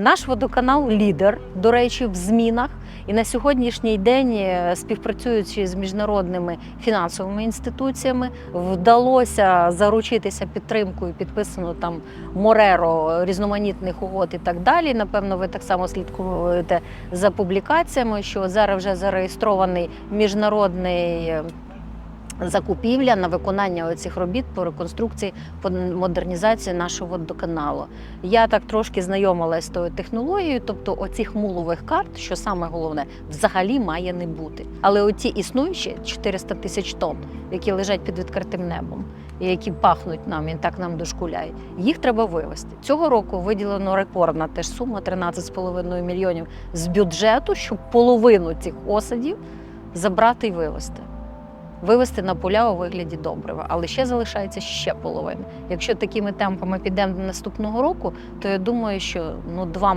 Наш водоканал лідер, до речі, в змінах. І на сьогоднішній день, е, співпрацюючи з міжнародними фінансовими інституціями, вдалося заручитися підтримкою, підписано там Мореро різноманітних угод і так далі. Напевно, ви так само слідкуєте за публікаціями, що зараз вже зареєстрований міжнародний. Закупівля на виконання цих робіт по реконструкції, по модернізації нашого водоканалу. Я так трошки знайомилась з тою технологією, тобто оцих мулових карт, що саме головне, взагалі має не бути. Але оці існуючі 400 тисяч тонн, які лежать під відкритим небом, і які пахнуть нам і так нам дошкуляють, їх треба вивезти. Цього року виділено рекордна теж сума 13,5 мільйонів з бюджету, щоб половину цих осадів забрати і вивезти. Вивести на поля у вигляді добрива, але ще залишається ще половина. Якщо такими темпами підемо до наступного року, то я думаю, що ну два